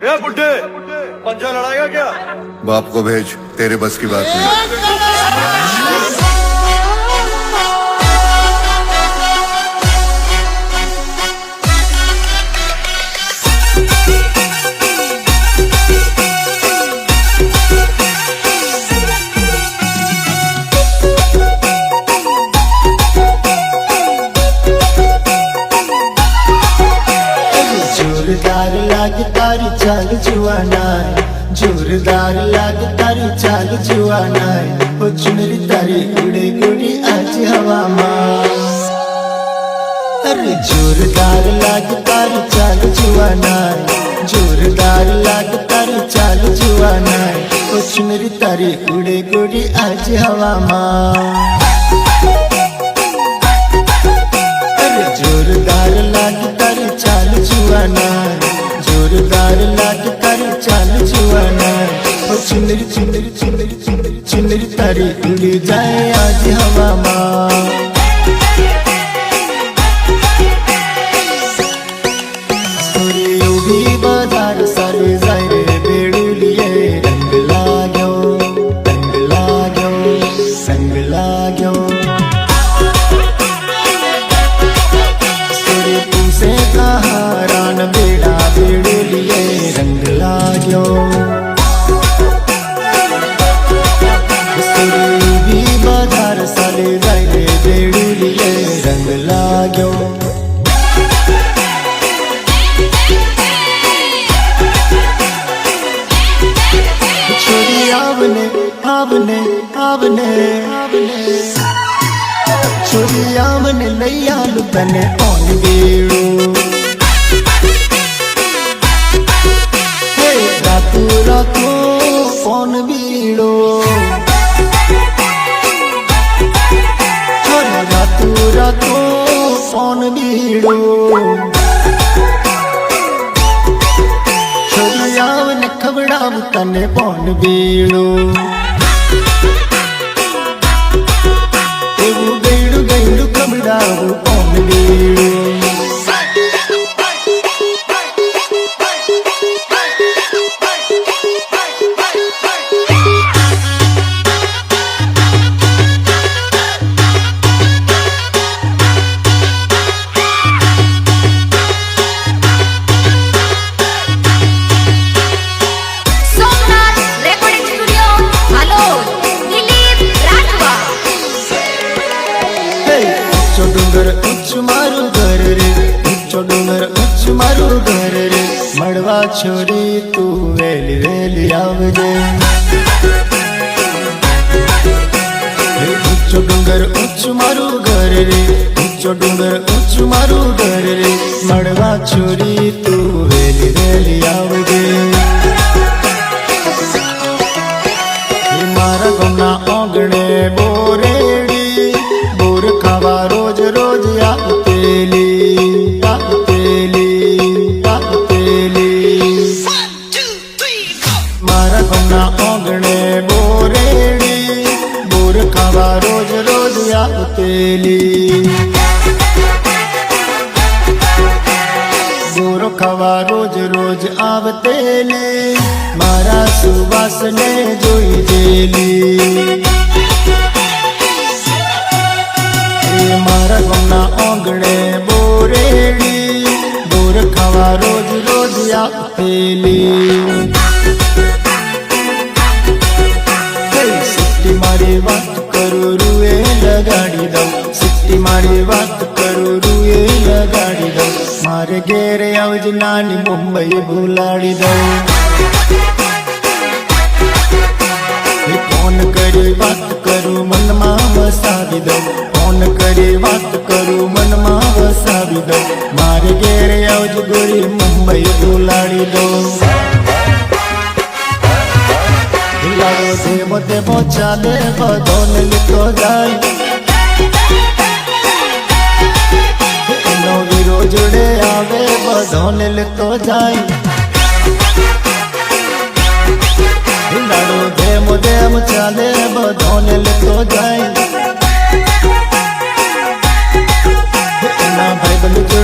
ए बुड्ढे पंजा लड़ाएगा क्या बाप को भेज तेरे बस की बात नहीं લાગે તારી ચાલ જુવાનાય જોરદાર લાગે તારી ચાલ જુવાનાય ઓ ચુનરી તારી ઉડે ગુડી આજ હવામાં અરે જોરદાર લાગે તારી ચાલ જુવાનાય જોરદાર લાગે તારી ચાલ જુવાનાય ઓ ચુનરી તારી ઉડે ગુડી આજ હવામાં અરે બેડુલીએ રંગ લાગ્યો રંગ લાગ્યો સંગ લાગ્યો सूर्य तुमसे कहा रान बेड़ा बेड़े लिए रंग लाग्यो મારે રંગ બેડુલીએ રંગ લાગ્યો છોડી આવને લઈ આલું તને ઓન બેડું રાતુ રાતુ ફોન બીડો આવને ખવડાવું તને પણ બીડું. મારું ઘર રે? ઊંચો ડુંગર ઉચ્ચ મારું ઘર રે. મળવા છોડી તું વેલી વેલી આવજે. ઊંચો ડુંગર ઉચ્ચ મારું ઘર રે. ઊંચો ડુંગર ઉચ્ચ મારું ઘર રે. મળવા છોડી તું વેલી વેલી આવજે. મારા ગામના આંગણે બોરેડી, બોર ખાવા ગામના આંગણે બોરેડી બોર ખાવા રોજ રોજ આવતેલી બોર ખાવા રોજ રોજ આવતેલી, મારા સુવાસને જોઈ જેલી. મારા ગામના આંગણે બોરેડી બોર ખાવા રોજ રોજ આવતેલી મારે ઘેરે આવજ નાની મુંબઈ ભૂલાડી દઉં. ફોન કરી વાત કરું, મનમાં વસાવી દઉં. ફોન કરી વાત કરું, મનમાં વસાવી દઉં. મારે ઘેરે આવજ ગોરી મુંબઈ ભૂલાડી દઉં. લાડો દેવો દેવો ચાલે બધોને લીધો જાય. બધોને લેતો જાય. લાડો દેવો દેવ ચાલે બધો લેલ તો જાય.